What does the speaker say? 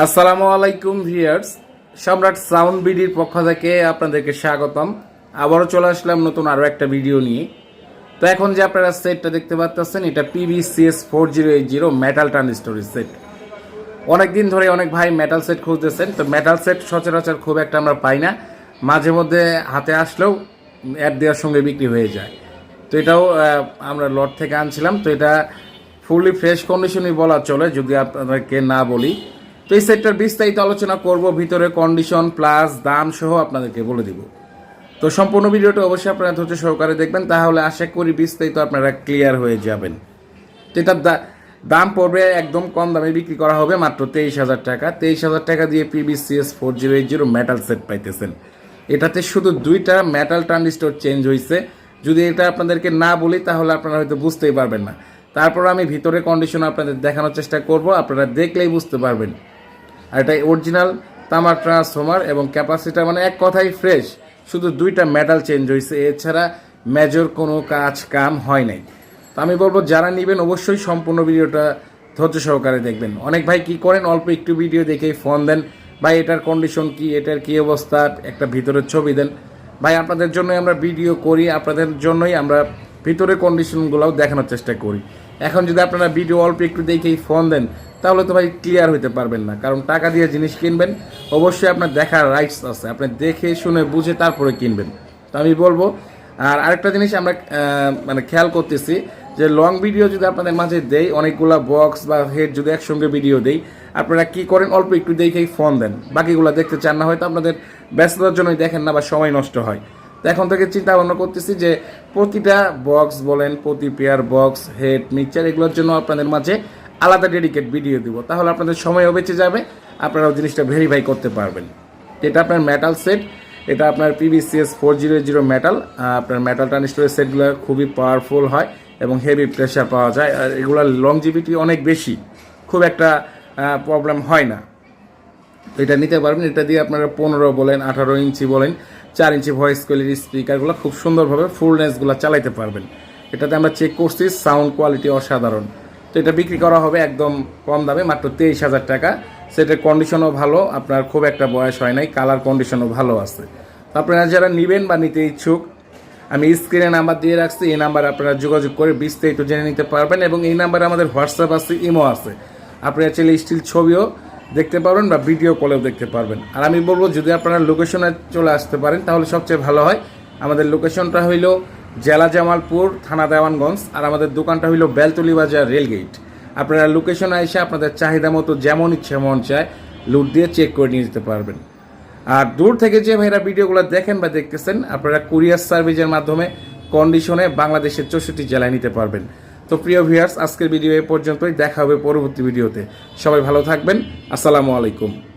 আসসালামু আলাইকুম ভিয়ার্স সম্রাট সাউন্ড বিডির পক্ষ থেকে আপনাদেরকে স্বাগতম। আবারও চলে আসলাম নতুন আরও একটা ভিডিও নিয়ে। তো এখন যে আপনারা সেটটা দেখতে পাচ্ছেন এটা PVCS four zero eight zero metal ট্রানজিস্টরের set অনেকদিন ধরে অনেক ভাই মেটাল সেট খুঁজতেছেন, তো মেটাল সেট সচরাচর খুব একটা আমরা পাই না। মাঝে মধ্যে হাতে আসলেও অ্যাড দেওয়ার সঙ্গে বিক্রি হয়ে যায়। তো এটাও আমরা লট থেকে আনছিলাম। তো এটা ফুললি ফ্রেশ কন্ডিশনই বলা চলে, যদি আপনাদেরকে না বলি। তো এই সেটটার বিস্তারিত আলোচনা করব, ভিতরে কন্ডিশন প্লাস দাম সহ আপনাদেরকে বলে দিব। তো সম্পূর্ণ ভিডিওটা অবশ্যই আপনারা ধৈর্য সহকারে দেখবেন, তাহলে আশা করি বিস্তারিত আপনারা ক্লিয়ার হয়ে যাবেন। তো এটার দাম পড়বে একদম কম দামে বিক্রি করা হবে, মাত্র তেইশ হাজার টাকা। তেইশ হাজার টাকা দিয়ে PBCS four zero eight zero metal set পাইতেছেন। এটাতে শুধু দুইটা মেটাল ট্রানজিস্টর চেঞ্জ হয়েছে যদি এটা আপনাদেরকে না বলি, তাহলে আপনারা হয়তো বুঝতেই পারবেন না। তারপর আমি ভিতরে কন্ডিশন আপনাদের দেখানোর চেষ্টা করব, আপনারা দেখলেই বুঝতে পারবেন। আর এটা অরিজিনাল তামার ট্রান্সফর্মার এবং ক্যাপাসিটার মানে এক কথাই ফ্রেশ শুধু দুইটা মেটাল চেঞ্জ হয়েছে এছাড়া মেজর কোনো কাজ কাম হয় নাই। তো আমি বলব, যারা নেবেন অবশ্যই সম্পূর্ণ ভিডিওটা ধৈর্য সহকারে দেখবেন। অনেক ভাই কি করেন? অল্প একটু ভিডিও দেখেই ফোন দেন। ভাই, এটার কন্ডিশন কি? এটার কি অবস্থা? একটা ভিতরের ছবি দেন। ভাই, আপনাদের জন্যই আমরা ভিডিও করি, আপনাদের জন্যই আমরা ভিতরের কন্ডিশনগুলোও দেখানোর চেষ্টা করি। এখন যদি আপনারা ভিডিও অল্প একটু দেখেই ফোন দেন তাহলে তো ভাই ক্লিয়ার হইতে পারবেন না। কারণ টাকা দিয়ে জিনিস কিনবেন, অবশ্যই আপনার দেখার রাইটস আছে। আপনি দেখে, শুনে, বুঝে তারপরে কিনবেন। তো আমি বলব, আর আরেকটা জিনিস আমরা মানে খেয়াল করতেছি যে লং ভিডিও যদি আপনাদের মাঝে দেই, অনেকগুলা বক্স বা হেড যদি একসঙ্গে ভিডিও দেই, আপনারা কি করেন? অল্প একটু দেখেই ফোন দেন। বাকিগুলো দেখতে চান না, হয়তো আপনাদের ব্যস্ততার জন্যই দেখেন না বা সময় নষ্ট হয়। তো এখন থেকে চিন্তা ভাবনা করতেছি যে প্রতিটা বক্স বলেন, প্রতি পেয়ার বক্স হেড মিক্সচার এগুলোর জন্য আপনাদের মাঝে আলাদা ডেডিকেট ভিডিও দিব। তাহলে আপনাদের সময়ও বেঁচে যাবে, আপনারাও জিনিসটা ভেরিফাই করতে পারবেন। এটা আপনার মেটাল সেট এটা আপনার PVCS four zero zero metal আপনার মেটাল ট্রানজিস্টরের সেটগুলো খুবই পাওয়ারফুল হয় এবং হেভি প্রেশার পাওয়া যায়। আর এগুলোর লংজিভিটি অনেক বেশি, খুব একটা প্রবলেম হয় না। এটা নিতে পারবেন, এটা দিয়ে আপনারা পনেরো বলেন, আঠারো ইঞ্চি বলেন, চার ইঞ্চি ভয়েস কোয়ালিটির স্পিকারগুলো খুব সুন্দরভাবে ফুলনেসগুলো চালাইতে পারবেন। এটাতে আমরা চেক করছি সাউন্ড কোয়ালিটি অসাধারণ। তো এটা বিক্রি করা হবে একদম কম দামে, মাত্র তেইশ হাজার টাকা। সেটার কন্ডিশনও ভালো, আপনার খুব একটা বয়স হয় নাই কালার কন্ডিশনও ভালো আছে। আপনারা যারা নেবেন বা নিতে ইচ্ছুক, আমি স্ক্রিনে নাম্বার দিয়ে রাখছি, এই নাম্বার আপনারা যোগাযোগ করে বিস্তারিত জেনে নিতে পারবেন এবং এই নাম্বারে আমাদের হোয়াটসঅ্যাপ আছে ইমো আছে। আপনারা চাইলে স্টিল ছবিও দেখতে পারবেন বা ভিডিও কলেও দেখতে পারবেন। আর আমি বলব, যদি আপনারা লোকেশনে চলে আসতে পারেন, তাহলে সবচেয়ে ভালো হয়। আমাদের লোকেশনটা হইল জেলা জামালপুর, থানা দেওয়ানগঞ্জ, আর আমাদের দোকানটা হইল বেলতলি বাজার রেলগেট। আপনারা লোকেশনে এসে আপনাদের চাহিদা মতো যেমন ইচ্ছে মন চায় লুট দিয়ে চেক করে নিয়ে যেতে পারবেন। আর দূর থেকে যে ভাইরা ভিডিওগুলো দেখেন বা দেখতেছেন, আপনারা কুরিয়ার সার্ভিসের মাধ্যমে কন্ডিশনে বাংলাদেশের চৌষট্টি জেলায় নিতে পারবেন। তো প্রিয় ভিউয়ার্স আজকের ভিডিও এ পর্যন্তই, দেখা হবে পরবর্তী ভিডিওতে সবাই ভালো থাকবেন, আসসালামু আলাইকুম।